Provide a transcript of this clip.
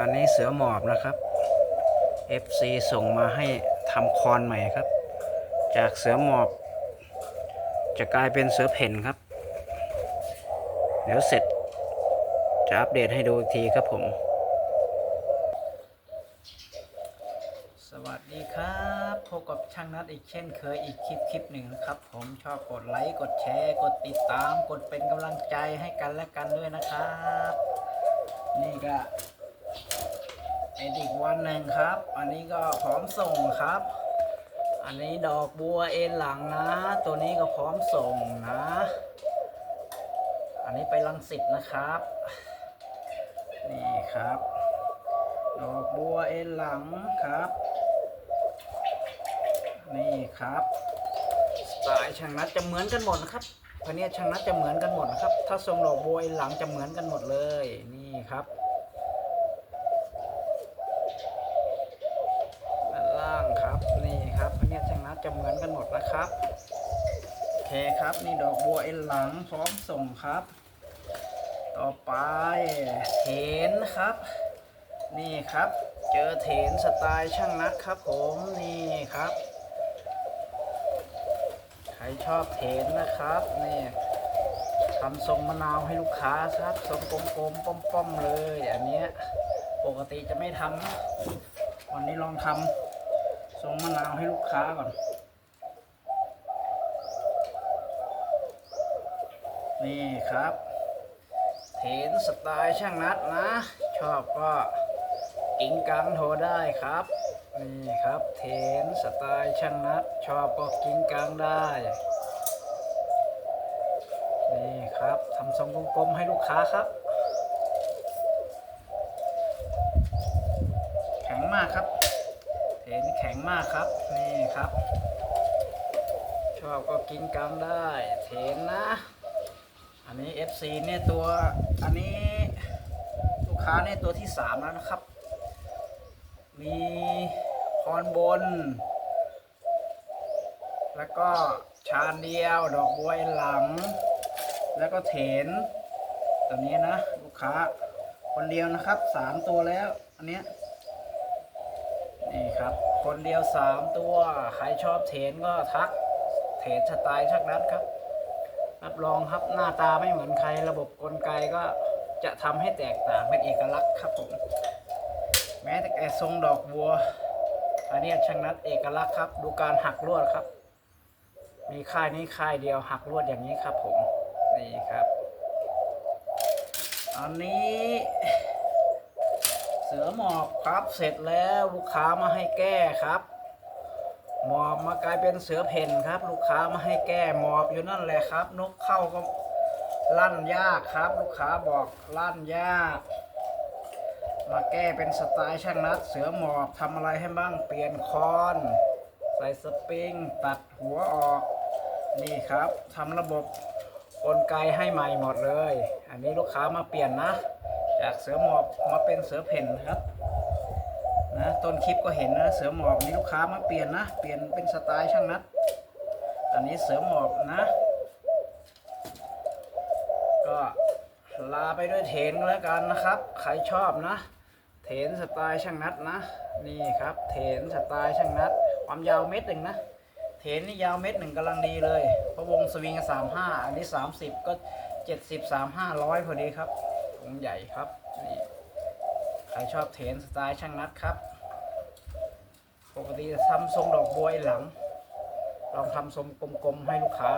อันนี้เสือหมอบนะครับ FC ส่งมาให้ทำคอนใหม่ครับ จากเสือหมอบ จะกลายเป็นเสือเพ่นครับ เดี๋ยวเสร็จ จะอัปเดตให้ดูอีกทีครับผม สวัสดีครับพบกับช่างนัดอีกเช่นเคยอีกคลิปคลิปหนึ่งนะครับ ผมชอบกดไลค์กดแชร์ กดติดตาม กดเป็นกำลังใจให้กันและกันด้วยนะครับ นี่ก็ เป็นอีกวันหนึ่งครับ อันนี้ก็พร้อมส่งครับ อันนี้ดอกบัวเอ็นหลังนะ ตัวนี้ก็พร้อมส่งนะ อันนี้ไปลังสิตนะครับ นี่ครับ ดอกบัวเอ็นหลังครับ นี่ครับสไตล์ช่างนัดจะเหมือนกันหมดนะครับพันนี้ช่างนัดจะเหมือนกันหมดนะครับ ถ้าทรงดอกบัวเอ็นหลังจะเหมือนกันหมดเลย นี่ครับด้านล่างครับ นี่ครับพันนี้ช่างนัดจะเหมือนกั นะครับโอเคครับนี่ดอกบัวเอ็นหลังพร้อมส่งครับ ต่อไปเถนครับ นี่ครับ เจอเถนสไตล์ช่างนัดครับผมนี่ครับ ใครชอบเถนนะครับนี่ทำทรงมะนาวให้ลูกค้าครับทรงกลมๆป้อมๆเลยอันเนี้ยปกติจะไม่ทำนะวันนี้ลองทำทรงมะนาวให้ลูกค้าก่อน นี่ครับเถนสไตล์ช่างนัดนะ ชอบก็อิงกังโทรได้ครับ นี่ครับเถนสไตล์ช่างนัด ชอบก็กิงกังได้ นี่ครับทำทรงกลมๆให้ลูกค้าครับ แข็งมากครับเถนแข็งมากครับ นี่ครับ ชอบก็กินกังได้เถนนะ อันนี้ FC เนี่ยตัวอันนี้ลูกค้าเนี่ยตัวที่สามแล้วนะครับ มีคอนบน แล้วก็ชานเดียวดอกบัวหลัง แล้วก็เถนตัวนี้นะ ลูกค้าคนเดียวนะครับสามตัวแล้ว อันเนี้ยนี่ครับ คนเดียวสามตัว ใครชอบเถนก็ทัก เถนสไตล์ชักนัดครับ รับรองครับหน้าตาไม่เหมือนใคร ระบบกลไกก็จะทำให้แตกต่างเป็นเอกลักษณ์ครับผม แม้แต่ทรงดอกบัว อันนี้ช่างนัดเอกลักษณ์ครับ ดูการหักลวดครับ มีค่ายนี้ค่ายเดียวหักลวดอย่างนี้ครับ ผมนี่ครับ อันนี้เสือหมอบครับเสร็จแล้วลูกค้ามาให้แก้ครับ หมอบมากลายเป็นเสือเพ่นครับ ลูกค้ามาให้แก้หมอบอยู่นั่นแหละครับ นกเข้าก็ลั่นยากครับ ลูกค้าบอกลั่นยาก มาแก้เป็นสไตล์ช่างนัด เสือหมอบทำอะไรให้บ้างเปลี่ยนคอน ใส่สปริงตัดหัวออกนี่ครับทำระบบกลไกให้ใหม่หมดเลย อันนี้ลูกค้ามาเปลี่ยนนะ จากเสือหมอบมาเป็นเสือเพ่นครับ นะต้นคลิปก็เห็นนะเสือหมอบมีลูกค้ามาเปลี่ยนนะ เปลี่ยนเป็นสไตล์ช่างนัดตอนนี้เสือหมอบนะ ก็ลาไปด้วยเถนแล้วกันนะครับ ใครชอบนะเถนสไตล์ช่างนัดนะ นี่ครับเถนสไตล์ช่างนัด ความยาวเม็ดหนึ่งนะเถนนี่ยาวเม็ดหนึ่งกำลังดีเลย เพราะวงสวิงสามห้าอันนี้สามสิบก็เจ็ดสิบสามห้าร้อยพอดีครับวงใหญ่ครับนี่ รชอบเทนสไตล์ช่างนัดครับ ปกติจะทำทรงดอกบัวไอ้หลัง ลองทำทรงกลมๆให้ลูกค้า